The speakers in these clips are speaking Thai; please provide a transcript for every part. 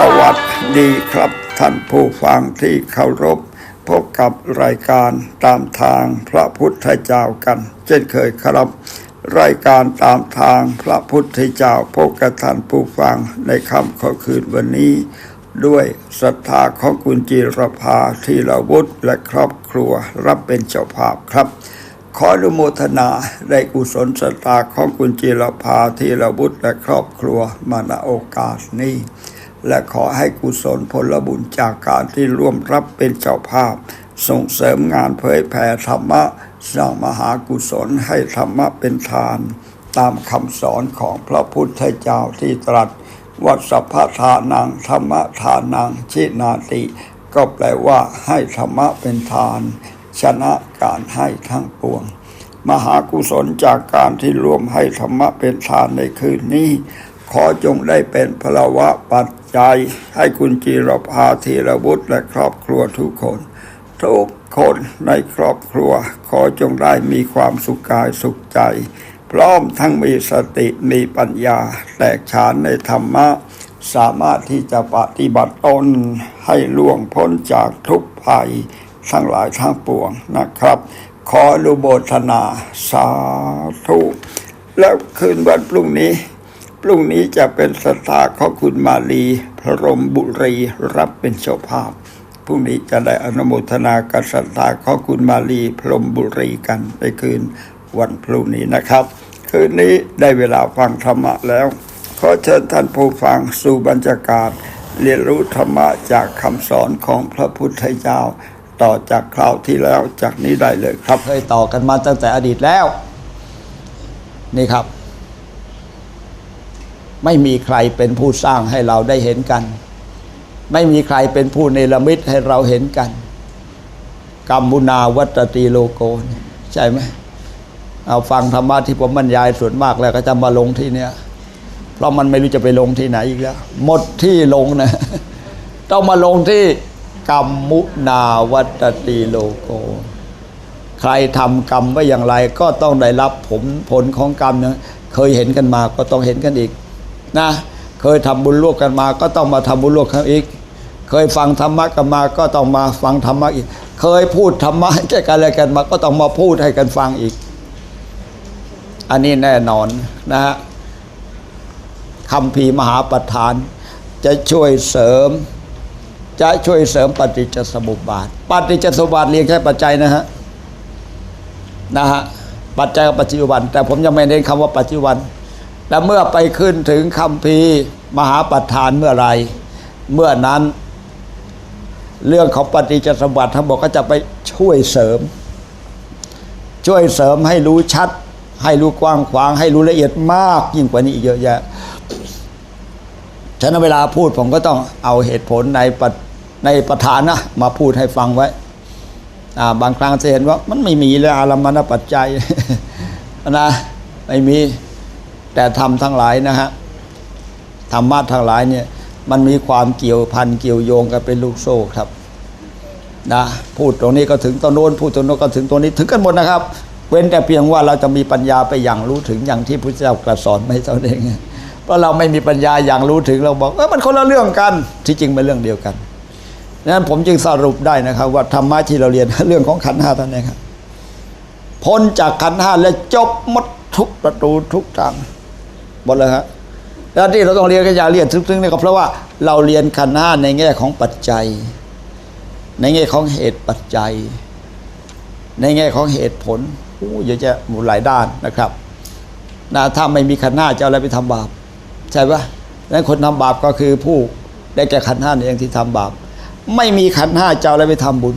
สวัสดีครับท่านผู้ฟังที่เคารพ พบกับรายการตามทางพระพุทธเจ้ากัน เช่นเคยครับ รายการตามทางพระพุทธเจ้าพบกับท่านผู้ฟังในค่ำคืนคืนวันนี้ ด้วยศรัทธาของคุณจิรภาทีละวุฒิและครอบครัวรับเป็นเจ้าภาพครับขออนุโมทนาได้กุศลศรัทธาของคุณจิรภาทีละวุฒิและครอบครัวมาณโอกาสนี้ และขอให้กุศลผลบุญจากการที่ร่วมรับเป็นเจ้าภาพ ส่งเสริมงานเผยแผ่ธรรมะสร้างมหากุศลให้ธรรมะเป็นทาน ตามคำสอนของพระพุทธเจ้าที่ตรัสวัดสัพพะทานังธรรมะทานังชินาติ ก็แปลว่าให้ธรรมะเป็นทาน ชนะการให้ทั้งปวง มหากุศลจากการที่รวมให้ธรรมะเป็นทานในคืนนี้ ขอจงได้เป็นพลวะปัจ จให้คุณจีรภาธีรวุฒิและครอบครัวทุกคน ทุกคนในครอบครัวขอจงได้มีความสุขกายสุขใจ พร้อมทั้งมีสติมีปัญญาแตกฉานในธรรมะ สามารถที่จะปฏิบัติตนให้ล่วงพ้นจากทุกภัยทั้งหลายทั้งปวงนะครับ ขออนุโมทนาสาธุแล้วคืนวันพรุ่งนี้ รุ่งนี้จะเป็นสถาของคุณมาลี พรมบุรีรับเป็นเจ้าภาพ พรุ่งนี้จะได้อนุโมทนากับศรัทธาของคุณมาลี พรมบุรีกันในคืนวันพรุ่งนี้นะครับ คืนนี้ได้เวลาฟังธรรมะแล้ว ขอเชิญท่านผู้ฟังสู่บรรยากาศ เรียนรู้ธรรมะจากคำสอนของพระพุทธเจ้า ต่อจากคราวที่แล้วจากนี้ได้เลยครับเคยต่อกันมาตั้งแต่อดีตแล้ว นี่ครับ ไม่มีใครเป็นผู้สร้างให้เราได้เห็นกัน ไม่มีใครเป็นผู้เนรมิตให้เราเห็นกันกรรมุนาวัตติโลโกใช่ไหมเอาฟังธรรมะที่ผมบรรยายส่วนมากแล้วก็จะมาลงที่เนี้ยเพราะมันไม่รู้จะไปลงที่ไหนอีกแล้ว หมดที่ลงนะต้องมาลงที่กรรมุนาวัตติโลโก ใครทำกรรมไว้อย่างไร ก็ต้องได้รับผลผลของกรรมนะเคยเห็นกันมาก็ต้องเห็นกันอีก นะ เคยทำบุญร่วมกันมา ก็ต้องมาทำบุญร่วมกันอีก เคยฟังธรรมะกันมา ก็ต้องมาฟังธรรมะอีก เคยพูดธรรมะให้แก่กันอะไรกันมา ก็ต้องมาพูดให้กันฟังอีก อันนี้แน่นอนนะฮะคำพีมหาประธาน จะช่วยเสริม จะช่วยเสริมปฏิจจสมุปบาท ปฏิจจสมุปบาทเรียงแค่ปัจจัยนะฮะนะฮะปัจจัยกับปัจจุบัน แต่ผมยังไม่เน้นคำว่าปัจจุบัน แต่เมื่อไปขึ้นถึงคำพีมหาประธานเมื่อไรเมื่อนั้น เรื่องของปฏิจจสมุปบาททั้งหมดก็จะไปช่วยเสริม ช่วยเสริมให้รู้ชัด ให้รู้กว้างขวาง ให้รู้ละเอียดมากยิ่งกว่านี้อีกเยอะแยะฉะนั้นเวลาพูดผมก็ต้องเอาเหตุผลในปในประธานนะมาพูดให้ฟังไว้บางครั้งจะเห็นว่ามันไม่มีเลยอารมณปัจจัยนะไม่มี แต่ธรรมทั้งหลายนะฮะธรรมะทั้งหลายเนี่ยมันมีความเกี่ยวพันเกี่ยวโยงกันเป็นลูกโซ่ครับนะพูดตรงนี้ก็ถึงตรงโน้นพูดตรงโน้นก็ถึงตรงนี้ถึงกันหมดนะครับ เว้นแต่เพียงว่าเราจะมีปัญญาไปอย่างรู้ถึงอย่างที่พระเจ้ากระสอนไม่เท่านั้นเองเพราะเราไม่มีปัญญาอย่างรู้ถึงเราบอกเออมันคนละเรื่องกันที่จริงเป็นเรื่องเดียวกันนั้นผมจึงสรุปได้นะครับว่าธรรมะที่เราเรียนเรื่องของขันธ์ห้าท่านั้นเองครับพ้นจากขันธ์ห้าและจบหมดทุกประตูทุกทาง หมดเลยครับแล้วที่เราต้องเรียนกันอย่าเรียนทึ่งๆนี่ก็เพราะว่าเราเรียนขันห้าในแง่ของปัจจัย ในแง่ของเหตุปัจจัย ในแง่ของเหตุผลโอ้เยอะแยะหมดหลายด้านนะครับนะถ้าไม่มีขันห้าจะเอาอะไรไปทำบาป ใช่ปะนั้นคนทำบาปก็คือผู้ได้แก่ขันห้าเองที่ทำบาป ไม่มีขันห้าจะเอาอะไรไปทำบุญ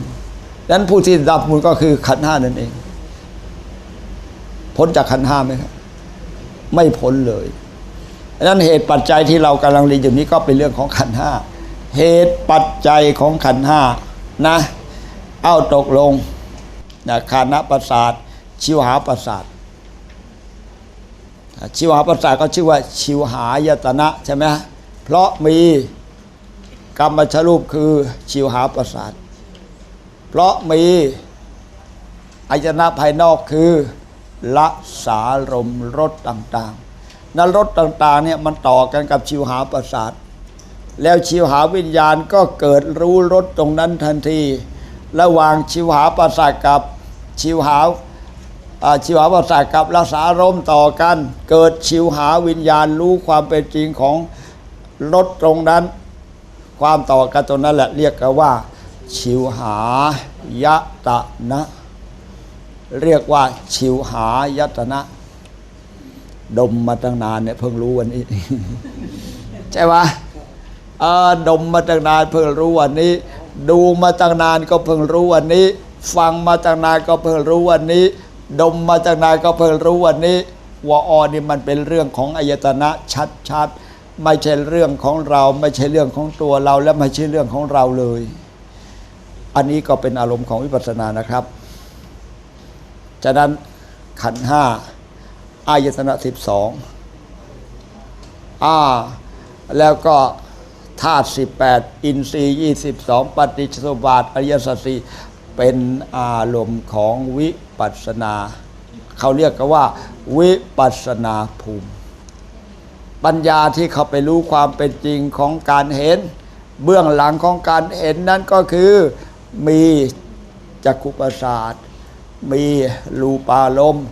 ดังนั้นผู้ที่รับบุญก็คือขันห้านั่นเอง พ้นจากขันห้าไหมครับ ไม่พ้นเลยดังนั้นเหตุปัจจัยที่เรากำลังเรียนอยู่นี้ก็เป็นเรื่องของขันห้าเหตุปัจจัยของขันห้านะเอาตกลงนะคานะประสาท ชิวหาประสาทชิวหาประสาทก็ชื่อว่า ชิวหายตนะใช่ไหมเพราะมีกรรมชรูปคือชิวหาประสาท เพราะมีอายตนะภายนอกคือ ละสารมรสต่างๆนั้นรสต่างๆเนี่ยมันต่อกันกับชิวหาประสาท แล้วชิวหาวิญญาณก็เกิดรู้รสตรงนั้นทันที ระหว่างชิวหาประสาทกับชิวหาชิวหาประสาทกับรักษารมต่อกัน เกิดชิวหาวิญญาณรู้ความเป็นจริงของรสตรงนั้น ความต่อกันตรงนั้นแหละเรียกกันว่า ชิวหายะตะนะ เรียกว่า ชิวหายตนะ ดมมาตั้งนานเนี่ยเพิ่งรู้วันนี้ ใช่ไหมดมมาตั้งนานเพิ่งรู้วันนี้ ดูมาตั้งนานก็เพิ่งรู้วันนี้ ฟังมาตั้งนานก็เพิ่งรู้วันนี้ ดมมาตั้งนานก็เพิ่งรู้วันนี้ว่าออนี่มันเป็นเรื่องของอายตนะชัดๆไม่ใช่เรื่องของเรา ไม่ใช่เรื่องของตัวเราและไม่ใช่เรื่องของเราเลย อันนี้ก็เป็นอารมณ์ของวิปัสสนานะครับ จากนั้นขันห้าอายตนะสิบสองอ่าแล้วก็ธาตุสิบแปดอินทรีย์ยี่สิบสองปฏิจสมบาทอริยสัจสีเป็นอารมณ์ของวิปัสนา เขาเรียกกันว่า วิปัสสนาภูมิ ปัญญาที่เขาไปรู้ความเป็นจริงของการเห็น เบื้องหลังของการเห็นนั้นก็คือมีจักขุประสาท มีรูปารมณ์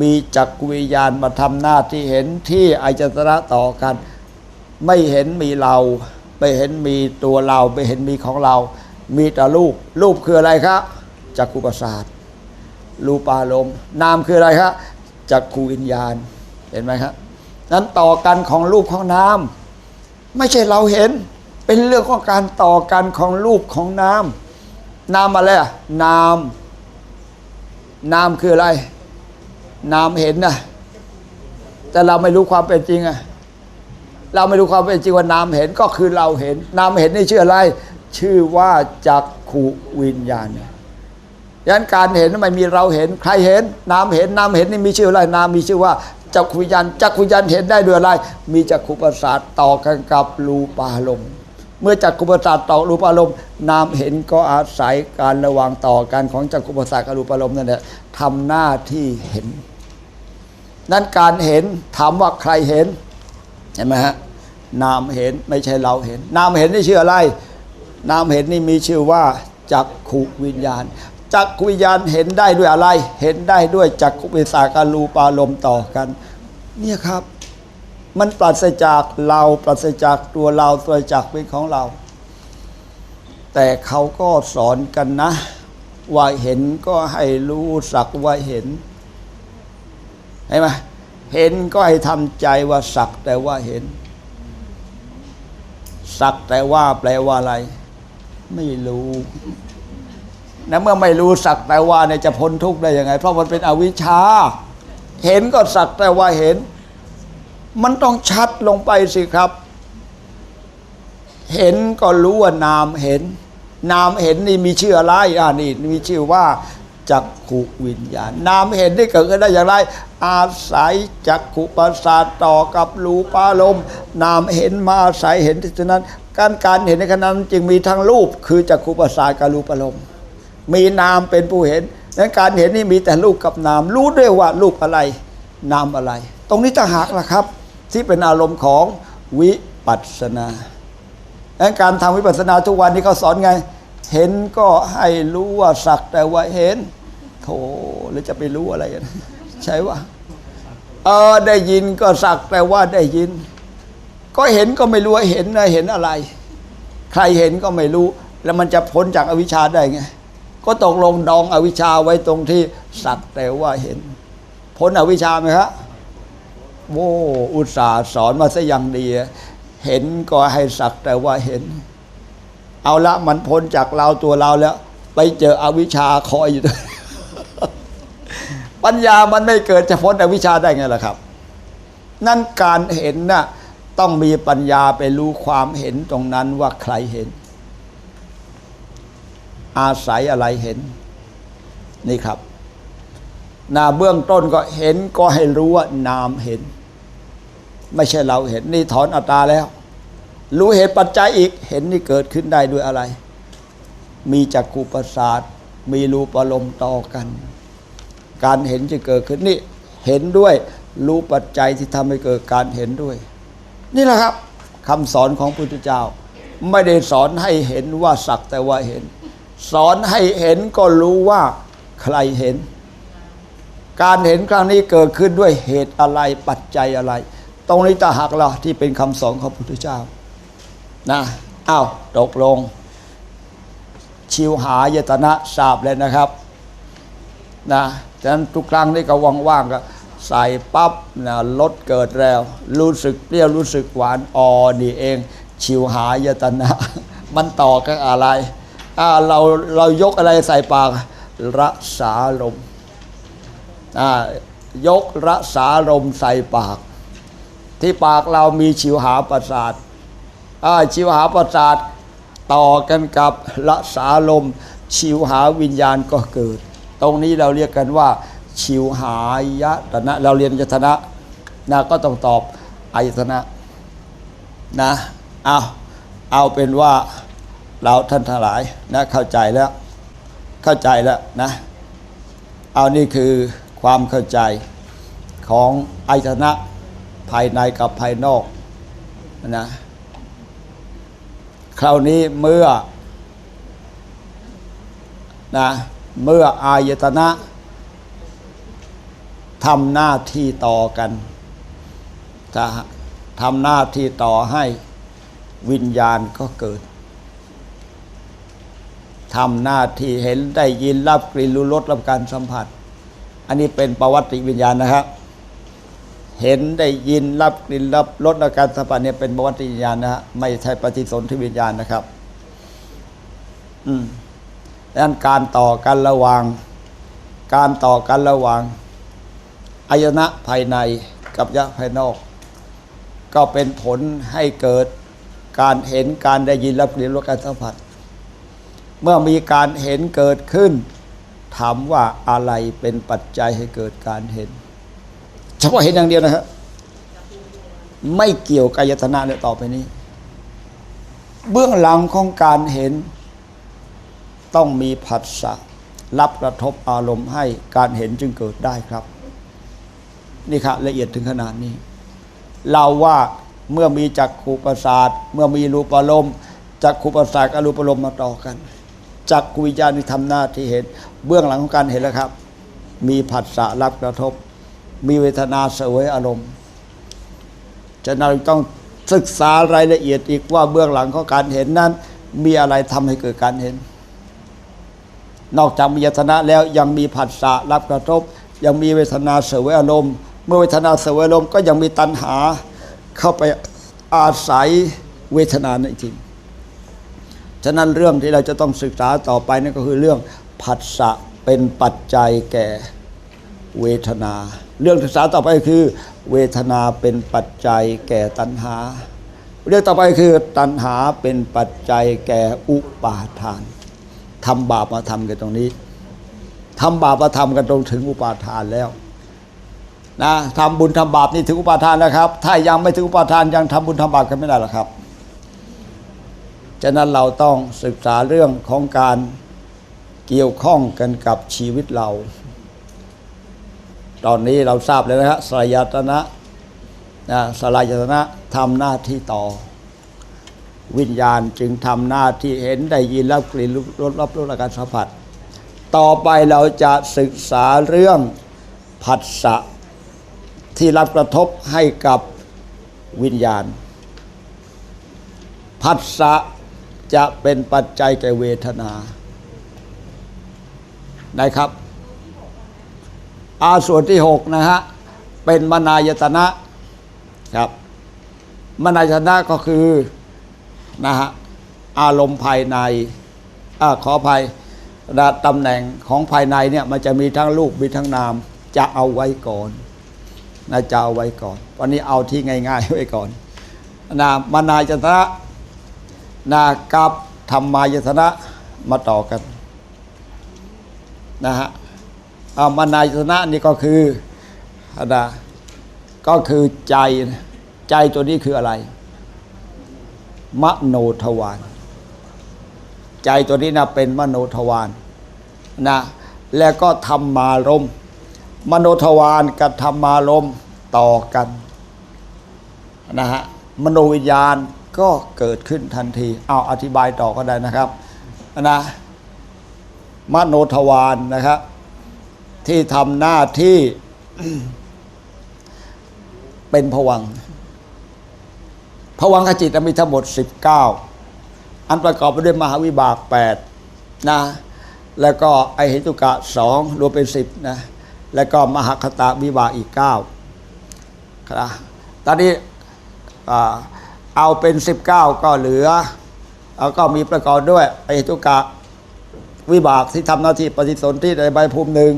มีจักวิญญาณมาทำหน้าที่เห็นที่อายตนะต่อกัน ไม่เห็นมีเรา ไม่เห็นมีตัวเรา ไม่เห็นมีของเรา มีแต่รูป รูปคืออะไรครับจักขุประสาทรูปารมณ์นามคืออะไรครับจักขูวิญญาณเห็นไหมครับนั้นต่อกันของรูปของนามไม่ใช่เราเห็นเป็นเรื่องของการต่อกันของรูปของนามนามอะไรอะนาม นามคืออะไร นามเห็นนะแต่เราไม่รู้ความเป็นจริงอะเราไม่รู้ความเป็นจริงว่านามเห็นก็คือเราเห็น นามเห็นนี่ชื่ออะไร ชื่อว่าจักขูวิญญาณยันการเห็นไม่มีเราเห็นใครเห็น นามเห็นนามเห็นนี่มีชื่ออะไรนามมีชื่อว่าจักขุวิญญาณจักขุวิญญาณเห็นได้ด้วยอะไร มีจักขุประสาทต่อกันกับรูปารมณ์ เมื่อจักขุประสาทต่อรูปอารมณ์นามเห็นก็อาศัยการระว่างต่อกันของจักขุประสาทกับรูปอารมณ์นั่นแหละทำหน้าที่เห็น นั้นการเห็นถามว่าใครเห็นเห็นไหมฮะนามเห็นไม่ใช่เราเห็น นามเห็นนี่ชื่ออะไร นามเห็นนี่มีชื่อว่าจักขุวิญญาณจักขุวิญญาณเห็นได้ด้วยอะไร เห็นได้ด้วยจักขุวิสาการูปารมณ์ต่อกัน เนี่ยครับ มันปราศจากเราปราศจากตัวเราตัวจากเป็นของเรา แต่เขาก็สอนกันนะ ว่าเห็นก็ให้รู้สักว่าเห็นเห็นไหมเห็นก็ให้ทำใจว่าสักแต่ว่าเห็น สักแต่ว่าแปลว่าอะไร ไม่รู้นะเมื่อไม่รู้สักแต่ว่าเนี่ยจะพ้นทุกข์ได้ยังไง เพราะมันเป็นอวิชชา เห็นก็สักแต่ว่าเห็น มันต้องชัดลงไปสิครับ เห็นก็รู้ว่านามเห็น นามเห็นนี่มีชื่ออะไรอ่านี่มีชื่อว่าจักขุวิญญาณนามเห็นนี่เกิดขึ้นได้อย่างไร อาศัยจักขุประสาทต่อกับรูปารมณ์นามเห็นมาอาศัยเห็นฉะนั้น การการเห็นในขณะนั้นจึงมีทั้งรูป คือจักขุประสาทกับรูปารมณ์มีนามเป็นผู้เห็นนั้นการเห็นนี่มีแต่รูปกับนาม รู้ด้วยว่ารูปอะไร นามอะไร ตรงนี้ต่างหากล่ะครับ ที่เป็นอารมณ์ของวิปัสสนาดังการทำวิปัสสนาทุกวันนี้เขาสอนไง เห็นก็ให้รู้ว่าสักแต่ว่าเห็นโธ่แล้วจะไปรู้อะไรกันใช่ว่าเออได้ยินก็สักแต่ว่าได้ยิน ก็เห็นก็ไม่รู้ว่าเห็นนะเห็นอะไร ใครเห็นก็ไม่รู้ แล้วมันจะพ้นจากอวิชชาได้ไง ก็ตกลงดองอวิชชาไว้ตรงที่สักแต่ว่าเห็น พ้นอวิชชาไหมครับ โว้อุตส่าห์สอนมาซะอย่างดี เห็นก็ให้สักแต่ว่าเห็น เอาละมันพ้นจากเราตัวเราแล้ว ไปเจออวิชชาคอยอยู่ปัญญามันไม่เกิดจะพ้นอวิชชาได้ไงล่ะครับ นั่นการเห็นน่ะต้องมีปัญญาไปรู้ความเห็นตรงนั้นว่าใครเห็น อาศัยอะไรเห็น นี่ครับนาเบื้องต้นก็เห็นก็ให้รู้ว่านามเห็น ไม่ใช่เราเห็นนี่ถอนอัตตาแล้ว รู้เหตุปัจจัยอีกเห็นนี่เกิดขึ้นได้ด้วยอะไร มีจักขุประสาทมีรูปอารมต่อกัน การเห็นจะเกิดขึ้นนี่เห็นด้วยรู้ปัจจัยที่ทำให้เกิดการเห็นด้วย นี่แหละครับคำสอนของพุทธเจ้า ไม่ได้สอนให้เห็นว่าสักแต่ว่าเห็น สอนให้เห็นก็รู้ว่าใครเห็น การเห็นครั้งนี้เกิดขึ้นด้วยเหตุอะไรปัจจัยอะไร ตรงนี้ตาหักเราที่เป็นคำสอนของพระพุทธเจ้านะอ้าวตกลง ชิวหายตนะทราบแล้วนะครับนะฉะนั้นทุกครั้งที่ก็ว่างๆก็ใส่ปั๊บนะรสเกิดแล้ว รู้สึกเปรี้ยวรู้สึกหวานอ่อนี่เอง ชิวหายตนะ มันต่อกับอะไรอ่าเราเรายกอะไรใส่ปากรักษาลมอ่ายกรักษาลมใส่ปาก ที่ปากเรามีชิวหาประสาทชิวหาประสาทต่อกันกับรักษาลมชิวหาวิญญาณก็เกิด ตรงนี้เราเรียกกันว่า ชิวหายตนะเราเรียนยตนะนะก็ต้องตอบอายตนะนะเอาเอาเป็นว่าเราท่านทั้งหลายนะเข้าใจแล้ว เข้าใจแล้วนะเอานี่คือความเข้าใจของอายตนะ ภายในกับภายนอกนะคราวนี้เมื่อนะเมื่ออายตนะทำหน้าที่ต่อกันจะทำหน้าที่ต่อให้วิญญาณก็เกิดทำหน้าที่เห็นได้ยินรับกลิ่นรู้รสรับการสัมผัส อันนี้เป็นประวัติวิญญาณนะครับ เห็นได้ยินรับกลิ่นรับรสอาการสัมผัสเนี่ยเป็นประวัติวิญญาณนะฮะไม่ใช่ปฏิสนธิวิญญาณนะครับ อืมดังนั้นการต่อกันระหว่าง การต่อกันระหว่างอายนะภายในกับยะภายนอก ก็เป็นผลให้เกิดการเห็นการได้ยินรับกลิ่นรสการสัมผัส เมื่อมีการเห็นเกิดขึ้น ถามว่าอะไรเป็นปัจจัยให้เกิดการเห็น เฉพาะเห็นอย่างเดียวนะครับไม่เกี่ยวกายตนะเนี่ยต่อไปนี้ เบื้องหลังของการเห็น ต้องมีผัสสะรับกระทบอารมณ์ให้การเห็นจึงเกิดได้ครับ นี่ครับละเอียดถึงขนาดนี้ เราว่าเมื่อมีจักขูประสาท เมื่อมีรูปอารมณ์จักขูประสาทกับรูปอารมณ์มาต่อกันจักขูวิญญาณที่ทำหน้าที่เห็น เบื้องหลังของการเห็นแล้วครับ มีผัสสะรับกระทบ มีเวทนาเสวยอารมณ์ฉะนั้นต้องศึกษารายละเอียดอีกว่าเบื้องหลังของการเห็นนั้น มีอะไรทำให้เกิดการเห็น นอกจากมียตนะแล้วยังมีผัสสะรับกระทบ ยังมีเวทนาเสวยอารมณ์ เมื่อเวทนาเสวยอารมณ์ก็ยังมีตัณหาเข้าไปอาศัยเวทนานั่นจริงฉะนั้นเรื่องที่เราจะต้องศึกษาต่อไปนั่นก็คือเรื่องผัสสะเป็นปัจจัยแก่เวทนา เรื่องศึกษาต่อไปคือ เวทนาเป็นปัจจัยแก่ตัณหา เรื่องต่อไปคือตัณหาเป็นปัจจัยแก่อุปาทานทำบาปมาทำกันตรงนี้ทำบาปมาทำกันตรงถึงอุปาทานแล้วนะทำบุญทำบาปนี่ถึงอุปาทานแล้วครับ ถ้ายังไม่ถึงอุปาทานยังทำบุญทำบาปกันไม่ได้หรอกครับฉะนั้นเราต้องศึกษาเรื่องของการเกี่ยวข้องกันกับชีวิตเรา ตอนนี้เราทราบแล้วนะฮะสลายตนะนะสลายตนะทำหน้าที่ต่อ วิญญาณจึงทำหน้าที่เห็นได้ยินรับกลิ่นรสรับรู้อาการสัมผัส ต่อไปเราจะศึกษาเรื่องผัสสะที่รับกระทบให้กับวิญญาณ ผัสสะจะเป็นปัจจัยแก่เวทนานะครับ อาส่วนที่หกนะฮะเป็นมนายตนะครับมนายตนะก็คือนะฮะอารมณ์ภายในอาขออภัยนะตำแหน่งของภายในเนี่ยมันจะมีทั้งรูปมีทั้งนาม จะเอาไว้ก่อนนะจะเอาไว้ก่อน วันนี้เอาที่ง่ายๆไว้ก่อนนะมนายตนะนะกับธรรมายตนะมาต่อกันนะฮะ เอามนายตนะนี่ก็คือนะก็คือใจใจตัวนี้คืออะไร มโนทวารใจตัวนี้นะเป็นมโนทวารนะแล้วก็ธรรมารมมโนทวารกับธรรมารมต่อกันนะฮะมโนวิญญาณก็เกิดขึ้นทันที เอาอธิบายต่อก็ได้นะครับนะมโนทวารนะครับ ที่ทำหน้าที่เป็นผวังผวังขจิตมีทั้งหมด 19 อันประกอบไปด้วยมหาวิบาก 8 นะ แล้วก็ไอเหตุกะสองรวมเป็น 10 นะ แล้วก็มหคตาวิบากอีก 9 ครับ ตอนนี้เอาเป็น 19 ก็เหลือเอาก็มีประกอบด้วยไอเหตุกะวิบากที่ทำหน้าที่ปฏิสนธิในใบภูมิหนึ่ง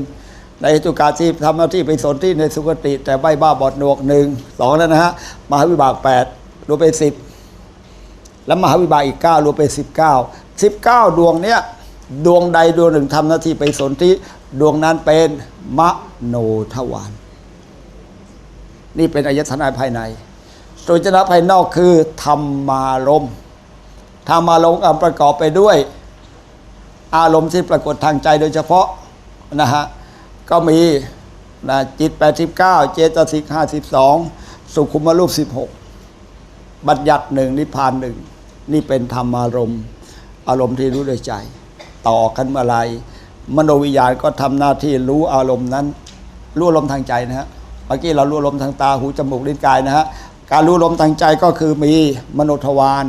ในตุการณ์ที่ทำหน้าที่ไปสนธิในสุคติ แต่ใบบ้าบอดหนวกหนึ่งสองแล้วนะฮะมหาวิบากแปดรวมเป็นสิบแล้วมหาวิบากอีกเก้ารวมเป็นสิบเก้าสิบเก้าดวงเนี้ยดวงใดดวงหนึ่งทำหน้าที่ไปสนธิดวงนั้นเป็นมโนทวารนี่เป็นอายตนะภายในส่วนอายตนะภายนอกคือธรรมารมธรรมารมประกอบไปด้วย อารมณ์ที่ปรากฏทางใจโดยเฉพาะนะฮะ ก็มีนะจิต 89 เจตสิก 52 สุขุมรูป 16 บัญญัติหนึ่งนิพพานหนึ่งนี่เป็นธรรมอารมณ์ อารมณ์ที่รู้ด้วยใจ ต่อกันเมื่อไรมโนวิญญาณก็ทำหน้าที่รู้อารมณ์นั้น รู้อารมทางใจนะฮะเมื่อกี้เรารู้อารมทางตาหูจมูกลิ้นกายนะฮะการรู้อารมทางใจก็คือมีมโนทวาร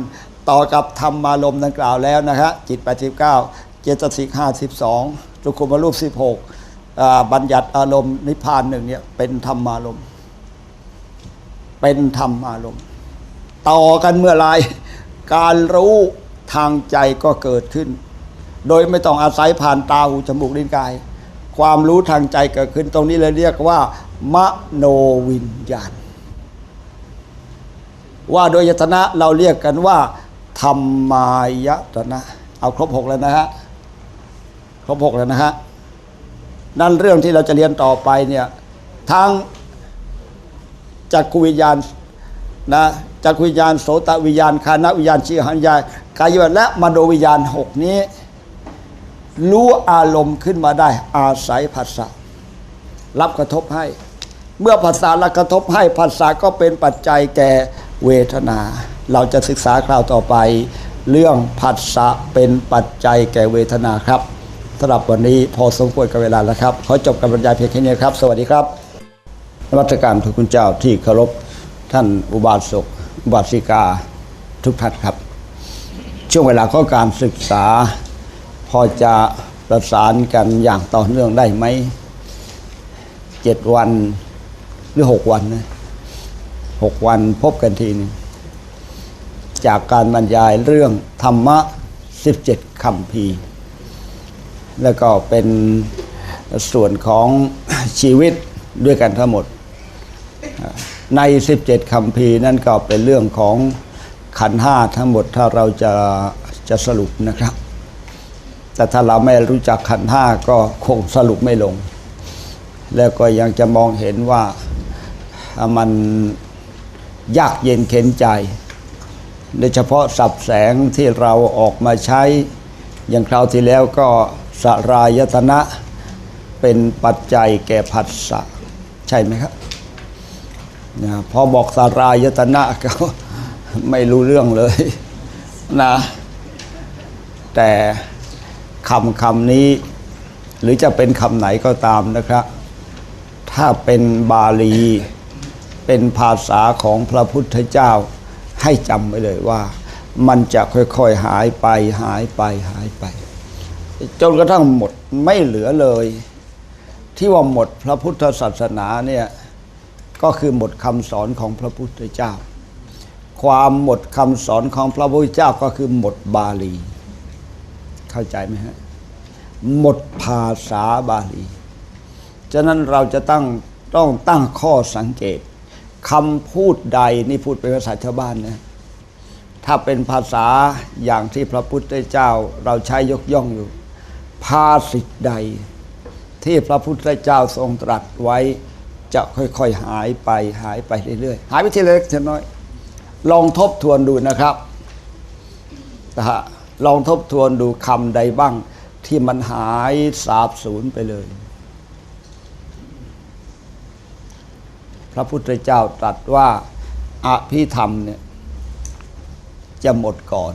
ต่อกับธรรมารมณ์ดังกล่าวแล้วนะฮะจิต 89 เจตสิก 52สุขุมรูป 16 บัญญัติอารมณ์นิพพานหนึ่งเนี่ยเป็นธรรมารมณ์ เป็นธรรมารมณ์ ต่อกันเมื่อไรการรู้ทางใจก็เกิดขึ้น โดยไม่ต้องอาศัยผ่านตาหูจมูกลิ้นกาย ความรู้ทางใจเกิดขึ้น ตรงนี้เลยเรียกว่ามโนวิญญาณ ว่าโดยยตนะเราเรียกกันว่าธรรมายตนะ เอาครบหกแล้วนะฮะ ครบหกแล้วนะฮะ นั่นเรื่องที่เราจะเรียนต่อไปเนี่ยทั้งจักรวิญญาณนะจักรวิญญาณโสตวิญญาณคานวิญญาณชีหันญากายวิญญาณและมโนวิญญาณหกนี้ รู้อารมณ์ขึ้นมาได้อาศัยภาษารับกระทบให้ เมื่อภาษารับกระทบให้ภาษาก็เป็นปัจจัยแก่เวทนา เราจะศึกษาคราวต่อไป เรื่องผัสสะเป็นปัจจัยแก่เวทนาครับ สำหรับวันนี้พอสมควรกับเวลาแล้วครับขอจบการบรรยายเพียงแค่นี้ครับ สวัสดีครับนวัตการทุกคุณเจ้าที่เคารพท่านอุบาสกอุบาสิกาทุกท่านครับ ช่วงเวลาของการศึกษา พอจะประสานกันอย่างต่อเนื่องได้ไหมเจ็ดวันหรือหกวันนะหกวันพบกันทีนึงจากการบรรยายเรื่องธรรมะสิบเจ็ดคำพี แล้วก็เป็นส่วนของชีวิตด้วยกันทั้งหมด ใน 17คำพีร์นั่นก็เป็นเรื่องของขันห้าทั้งหมดถ้าเราจะจะสรุปนะครับ แต่ถ้าเราไม่รู้จักขันห้าก็คงสรุปไม่ลง แล้วก็ยังจะมองเห็นว่ามันยากเย็นเข็นใจ โดยเฉพาะสับแสงที่เราออกมาใช้อย่างคราวที่แล้วก็ สรายตนะเป็นปัจจัยแก่ผัสสะใช่ไหมครับนะพอบอกสารายตนะก็ไม่รู้เรื่องเลยนะแต่คำคำนี้ หรือจะเป็นคำไหนก็ตามนะครับ ถ้าเป็นบาลี เป็นภาษาของพระพุทธเจ้า ให้จำไว้เลยว่า มันจะค่อยๆหายไปหายไปหายไป จนกระทั่งหมดไม่เหลือเลย ที่ว่าหมดพระพุทธศาสนาเนี่ยก็คือหมดคำสอนของพระพุทธเจ้า ความหมดคำสอนของพระพุทธเจ้าก็คือหมดบาลี เข้าใจไหมฮะหมดภาษาบาลีฉะนั้นเราจะตั้งต้องตั้งข้อสังเกตคำพูดใดนี่พูดเป็นภาษาชาวบ้านนะถ้าเป็นภาษาอย่างที่พระพุทธเจ้าเราใช้ยกย่องอยู่ ภาสิทใด ที่พระพุทธเจ้าทรงตรัสไว้ จะค่อยๆหายไปหายไปเรื่อยๆ หายไปทีเล็กทีน้อย ลองทบทวนดูนะครับนะฮะลองทบทวนดูคำใดบ้าง ที่มันหายสาบสูญไปเลย พระพุทธเจ้าตรัสว่าอภิธรรมเนี่ยจะหมดก่อน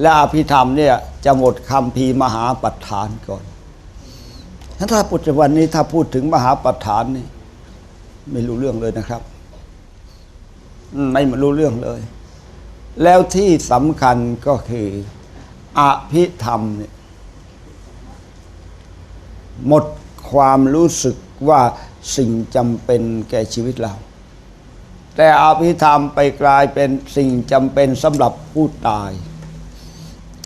และอภิธรรมเนี่ยจะหมดคำพีมหาปัฏฐานก่อนถ้าปัจจุบันนี้ถ้าพูดถึงมหาปัฏฐานนี่ไม่รู้เรื่องเลยนะครับอืมไม่รู้เรื่องเลย แล้วที่สำคัญก็คืออภิธรรมเนี่ยหมดความรู้สึกว่าสิ่งจำเป็นแก่ชีวิตเรา แต่อภิธรรมไปกลายเป็นสิ่งจำเป็นสำหรับผู้ตาย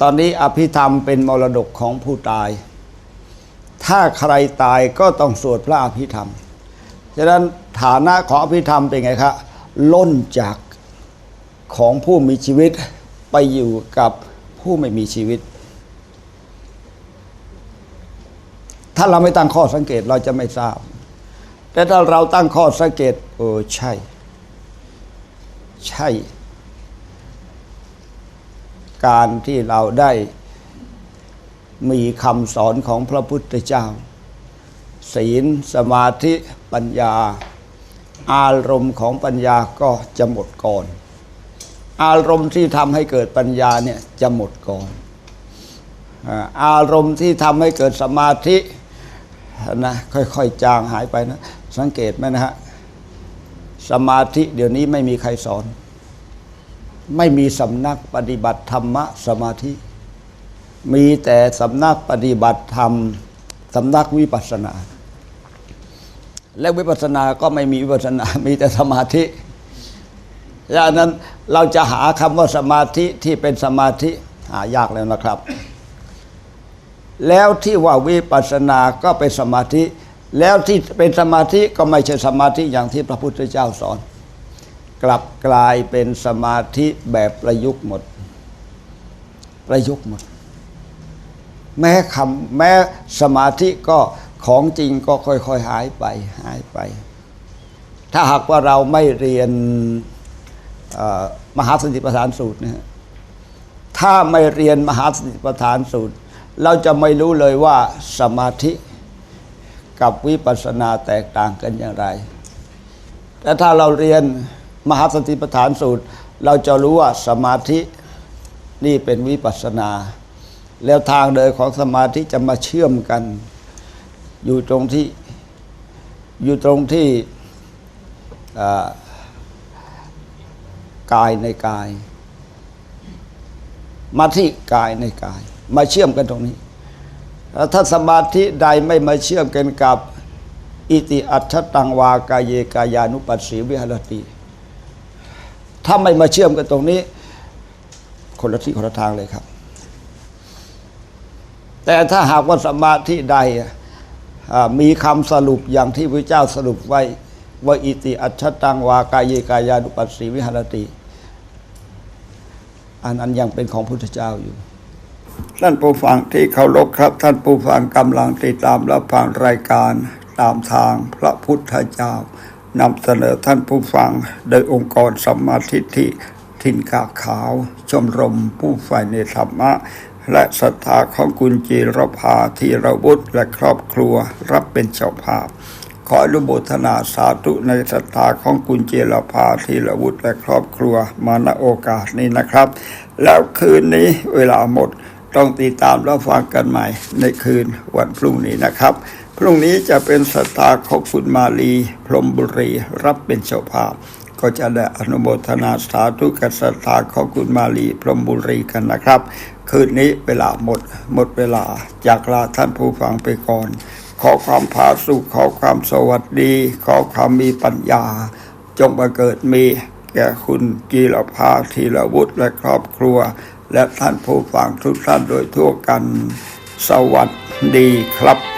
ตอนนี้อภิธรรมเป็นมรดกของผู้ตาย ถ้าใครตายก็ต้องสวดพระอภิธรรม ฉะนั้นฐานะของอภิธรรมเป็นไงครับล้นจากของผู้มีชีวิตไปอยู่กับผู้ไม่มีชีวิต ถ้าเราไม่ตั้งข้อสังเกตเราจะไม่ทราบ แต่ถ้าเราตั้งข้อสังเกต เออใช่ ใช่ การที่เราได้มีคำสอนของพระพุทธเจ้า ศีลสมาธิปัญญา อารมณ์ของปัญญาก็จะหมดก่อน อารมณ์ที่ทำให้เกิดปัญญาเนี่ยจะหมดก่อนอ่าอารมณ์ที่ทำให้เกิดสมาธินะค่อยๆจางหายไปนะ สังเกตไหมนะฮะสมาธิเดี๋ยวนี้ไม่มีใครสอน ไม่มีสำนักปฏิบัติธรรมะสมาธิ มีแต่สำนักปฏิบัติธรรมสำนักวิปัสสนา และวิปัสสนาก็ไม่มีวิปัสสนา มีแต่สมาธิดังนั้นเราจะหาคำว่าสมาธิที่เป็นสมาธิหายากแล้วนะครับ แล้วที่ว่าวิปัสสนาก็เป็นสมาธิ แล้วที่เป็นสมาธิก็ไม่ใช่สมาธิอย่างที่พระพุทธเจ้าสอน กลับกลายเป็นสมาธิแบบประยุกต์หมด ประยุกต์หมด แม้คำแม้สมาธิก็ของจริงก็ค่อยๆหายไปหายไป ถ้าหากว่าเราไม่เรียนมหาสติปัฏฐานสูตรนะฮะถ้าไม่เรียนมหาสติปัฏฐานสูตร เราจะไม่รู้เลยว่าสมาธิกับวิปัสสนาแตกต่างกันอย่างไร แต่ถ้าเราเรียน มหาสติปัฏฐานสูตร เราจะรู้ว่าสมาธินี่เป็นวิปัสสนา แล้วทางเดินของสมาธิจะมาเชื่อมกัน อยู่ตรงที่อยู่ตรงที่กายในกาย มาที่กายในกาย มาเชื่อมกันตรงนี้ ถ้าสมาธิใดไม่มาเชื่อมกันกับ อิติอัตถตังวากายเยกายานุปัสสีวิหารติ ถ้าไม่มาเชื่อมกันตรงนี้ คนละที่คนละทางเลยครับ แต่ถ้าหากว่าสมาธิใดมีคำสรุปอย่างที่พระเจ้าสรุปไว้ว่าอิติอัตถตังวากายเยกายานุปัสสีวิหารติ อันนั้นยังเป็นของพุทธเจ้าอยู่ท่านผู้ฟังที่เคารพครับ ท่านผู้ฟังกำลังติดตามรับฟังรายการตามทางพระพุทธเจ้า นำเสนอท่านผู้ฟังโดยองค์กรสัมมาทิฏฐิทินกาขาว ชมรมผู้ใฝ่ในธรรมะ และศรัทธาของกุญจีรภาธีรวุฒิและครอบครัวรับเป็นเจ้าภาพ ขออนุโมทนาสาธุในศรัทธาของกุญเจรภาธีรวุฒิและครอบครัวมาณโอกาสนี้นะครับ แล้วคืนนี้เวลาหมดต้องติดตามรับฟังกันใหม่ในคืนวันพรุ่งนี้นะครับ พรุ่งนี้จะเป็นสตาของคุณมาลีพรมบุรีรับเป็นเจ้าภาพ ก็จะได้อนุโมทนาสาธุกับสตาของคุณมาลีพรมบุรีกันนะครับ คืนนี้เวลาหมด หมดเวลาจากลาท่านผู้ฟังไปก่อน ขอความผาสุขขอความสวัสดี ขอความมีปัญญา จงมาเกิดมี แก่คุณกีรภาธีรวุฒิและครอบครัว และท่านผู้ฟังทุกท่านโดยทั่วกัน สวัสดีครับ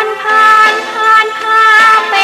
คนผ่านผ่านผ่าไป